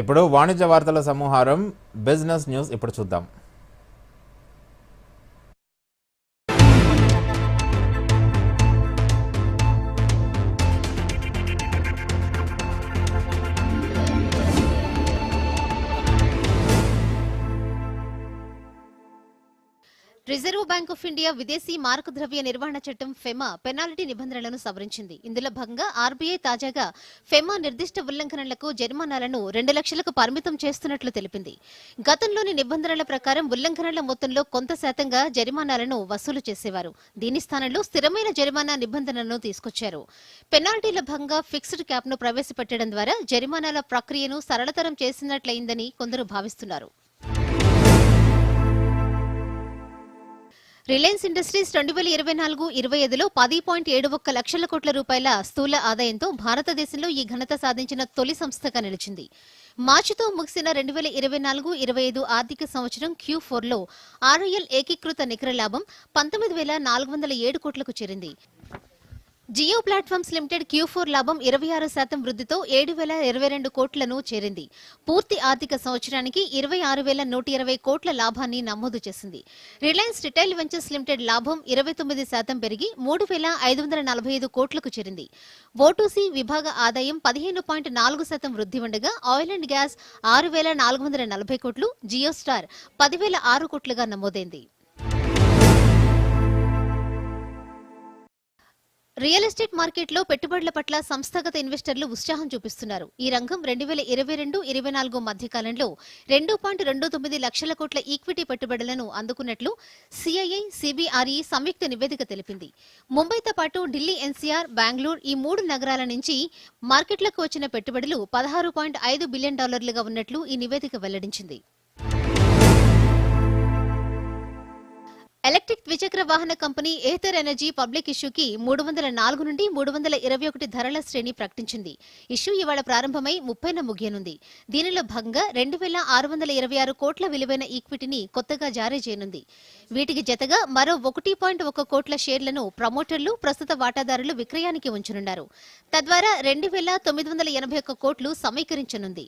ఇప్పుడు వాణిజ్య వార్తల సమూహారం బిజినెస్ న్యూస్ ఇప్పుడు చూద్దాం. రిజర్వ్ బ్యాంక్ ఆఫ్ ఇండియా విదేశీ మారక ద్రవ్య నిర్వహణ చట్టం ఫెమా పెనాల్టీ నిబంధనలను సవరించింది. ఇందులో భాగంగా ఆర్బీఐ తాజాగా ఫెమా నిర్దిష్ట ఉల్లంఘనలకు జరిమానాలను రెండు లక్షలకు పరిమితం చేస్తున్నట్లు తెలిపింది. గతంలోని నిబంధనల ప్రకారం ఉల్లంఘనల మొత్తంలో కొంత శాతంగా జరిమానాలను వసూలు చేసేవారు. దీని స్థానంలో స్థిరమైన జరిమానా నిబంధనలను తీసుకొచ్చారు. పెనాల్టీల భాగంగా ఫిక్స్డ్ క్యాప్ను ప్రవేశపెట్టడం ద్వారా జరిమానాల ప్రక్రియను సరళతరం చేసినట్లయిందని కొందరు భావిస్తున్నారు. రిలయన్స్ ఇండస్ట్రీస్ రెండు వేల ఇరవై నాలుగు ఇరవై ఐదులో పది పాయింట్ ఏడు ఒక్క లక్షల కోట్ల రూపాయల స్థూల ఆదాయంతో భారతదేశంలో ఈ ఘనత సాధించిన తొలి సంస్థగా నిలిచింది. మార్చితో ముగిసిన రెండు వేల ఇరవై నాలుగు ఇరవై ఐదు ఆర్థిక సంవత్సరం క్యూ ఫోర్లో ఆర్ఐఎల్ ఏకీకృత నికర లాభం పంతొమ్మిది వేల నాలుగు వందల ఏడు కోట్లకు చేరింది. Jio platforms limited Q four లాభం ఇరవై ఆరు శాతం వృద్ధితో ఏడు వేల ఇరవై రెండు కోట్లను చేరింది. పూర్తి ఆర్థిక సంవత్సరానికి ఇరవై ఆరు వేల నూట ఇరవై కోట్ల లాభాన్ని నమోదు చేసింది. రిలయన్స్ రిటైల్ వెంచర్స్ లిమిటెడ్ లాభం ఇరవై తొమ్మిది శాతం పెరిగి మూడు వేల ఐదు వందల నలభై ఐదు కోట్లకు చేరింది. ఓటూసీ విభాగ ఆదాయం పదిహేను పాయింట్ నాలుగు శాతం వృద్ధి ఉండగా ఆయిల్ అండ్ గ్యాస్ ఆరు వేల నాలుగు వందల నలభై కోట్లు జియో స్టార్ పదివేల ఆరు కోట్లుగా నమోదైంది. రియల్ ఎస్టేట్ మార్కెట్లో పెట్టుబడుల పట్ల సంస్థాగత ఇన్వెస్టర్లు ఉత్సాహం చూపిస్తున్నారు. ఈ రంగం రెండు వేల ఇరవై రెండు ఇరవై నాలుగు మధ్య కాలంలో రెండు పాయింట్ రెండు తొమ్మిది లక్షల కోట్ల ఈక్విటీ పెట్టుబడులను అందుకున్నట్లు సిఐఐ సిబిఆర్ఈ సంయుక్త నివేదిక తెలిపింది. ముంబైతో పాటు ఢిల్లీ ఎన్సీఆర్ బెంగళూరు ఈ మూడు నగరాల నుంచి మార్కెట్లకు వచ్చిన పెట్టుబడులు పదహారు పాయింట్ ఐదు బిలియన్ డాలర్లుగా ఉన్నట్లు ఈ నివేదిక వెల్లడించింది. ఎలక్ట్రిక్ ద్విచక్ర వాహన కంపెనీ ఏథర్ ఎనర్జీ పబ్లిక్ ఇష్యూకి మూడు వందల నాలుగు నుండి మూడు వందల ఇరవై ఒకటి ధరల శ్రేణి ప్రకటించింది. ఇష్యూ ఇవాళ ప్రారంభమై ముప్పైన ముగియనుంది. దీనిలో భాగంగా రెండు వేల ఆరు వందల ఇరవై ఆరు కోట్ల విలువైన ఈక్విటీని కొత్తగా జారీ చేయనుంది. వీటికి జతగా మరో ఒకటి పాయింట్ ఒక కోట్ల షేర్లను ప్రమోటర్లు ప్రస్తుత వాటాదారులు విక్రయానికి ఉంచనున్నారు. తద్వారా రెండు వేల తొమ్మిది వందల ఎనభై ఒక్క కోట్లు సమీకరించనుంది.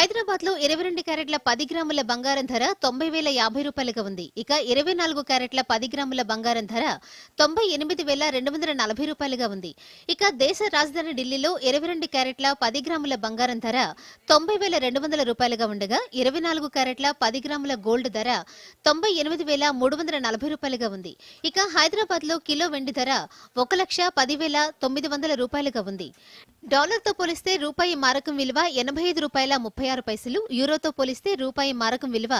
హైదరాబాద్లో ఇరవై రెండు క్యారెట్ల పది గ్రాముల బంగారం ధర తొంభై వేల యాభై రూపాయలుగా ఉంది. ఇక ఇరవై నాలుగు క్యారెట్ల పది గ్రాముల బంగారం ధర తొంభై ఎనిమిది వేల రెండు వందల నలభై రూపాయలుగా ఉంది. ఇక దేశ రాజధాని ఢిల్లీలో ఇరవై రెండు క్యారెట్ల పది గ్రాముల బంగారం ధర తొంభై వేల రెండు వందల రూపాయలుగా ఉండగా ఇరవై నాలుగు క్యారెట్ల పది గ్రాముల గోల్డ్ ధర తొంభై ఎనిమిది వేల మూడు వందల నలభై రూపాయలుగా ఉంది. ఇక హైదరాబాద్లో కిలో వెండి ధర ఒక లక్ష పది వేల తొమ్మిది వందల రూపాయలుగా ఉంది. డాలర్తో పోలిస్తే రూపాయి మారకం విలువ ఎనభై ఐదు రూపాయల ముప్పై ఆరు పైసలు యూరోతో పోలిస్తే రూపాయి మారకం విలువ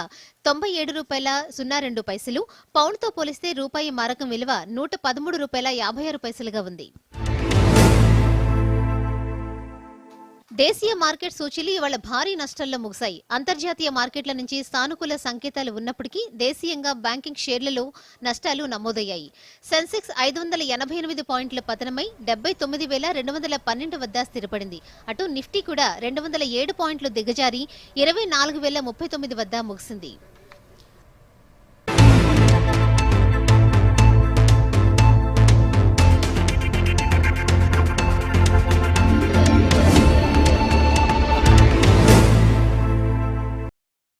తొంభై ఏడు రూపాయల సున్నా రెండు పైసలు పౌండ్తో పోలిస్తే రూపాయి మారకం విలువ నూట పదమూడు రూపాయల యాభై ఆరు పైసలుగా ఉంది. దేశీయ మార్కెట్ సూచీలు ఇవాళ భారీ నష్టాల్లో ముగిశాయి. అంతర్జాతీయ మార్కెట్ల నుంచి సానుకూల సంకేతాలు ఉన్నప్పటికీ దేశీయంగా బ్యాంకింగ్ షేర్లలో నష్టాలు నమోదయ్యాయి. సెన్సెక్స్ ఐదు వందల ఎనభై ఎనిమిది పాయింట్ల పతనమై డెబ్బై తొమ్మిది వేల రెండు వందల పన్నెండు వద్ద స్థిరపడింది. అటు నిఫ్టీ కూడా రెండు వందల ఏడు పాయింట్లు దిగజారి ఇరవై నాలుగు వేల ముప్పై తొమ్మిది వద్ద ముగిసింది.